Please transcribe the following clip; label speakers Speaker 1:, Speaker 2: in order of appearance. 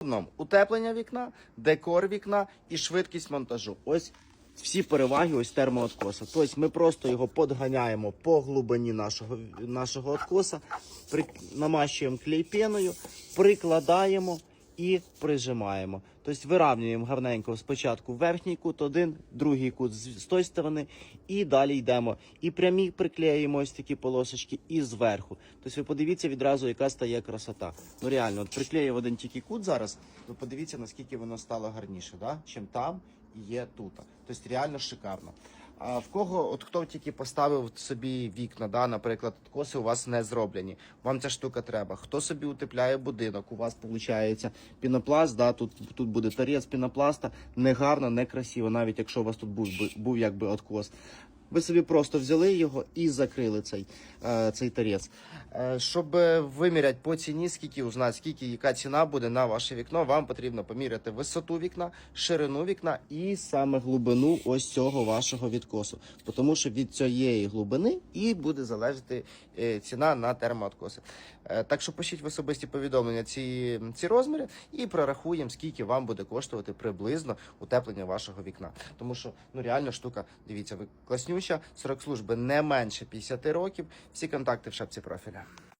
Speaker 1: Одному утеплення вікна, декор вікна і швидкість монтажу. Ось всі переваги ось термооткоса. Тобто ми просто його подганяємо по глибині нашого, нашого откоса, при, намащуємо клейпеною, прикладаємо і прижимаємо. Тобто вирівнюємо гарненько спочатку верхній кут один, другий кут з, з тої сторони, і далі йдемо. І прямі приклеїмо ось такі полосочки, і зверху. Тобто ви подивіться відразу, яка стає красота. Ну реально, от приклеїв один тільки кут зараз. Ви подивіться, наскільки воно стало гарніше, да? чим там і є тут. Тобто реально шикарно. А в кого, от хто тільки поставив собі вікна, да, наприклад, коси у вас не зроблені. Вам ця штука треба. Хто собі утепляє будинок? У вас виходить пінопласт, да, тут, тут буде торець пінопласта, не гарно, не красиво, навіть якщо у вас тут був, був якби откос. Ви собі просто взяли його і закрили цей, е, цей торець. Е, щоб виміряти по ціні, скільки узнати, скільки яка ціна буде на ваше вікно, вам потрібно поміряти висоту вікна, ширину вікна і саме глибину ось цього вашого відкосу. Тому що від цієї глибини і буде залежати е, ціна на термооткоси. Так що пишіть в особисті повідомлення ці, ці розміри і прорахуємо, скільки вам буде коштувати приблизно утеплення вашого вікна. Тому що ну реально штука, дивіться, ви класнюща, срок служби не менше 50 років. Всі контакти в шапці профіля.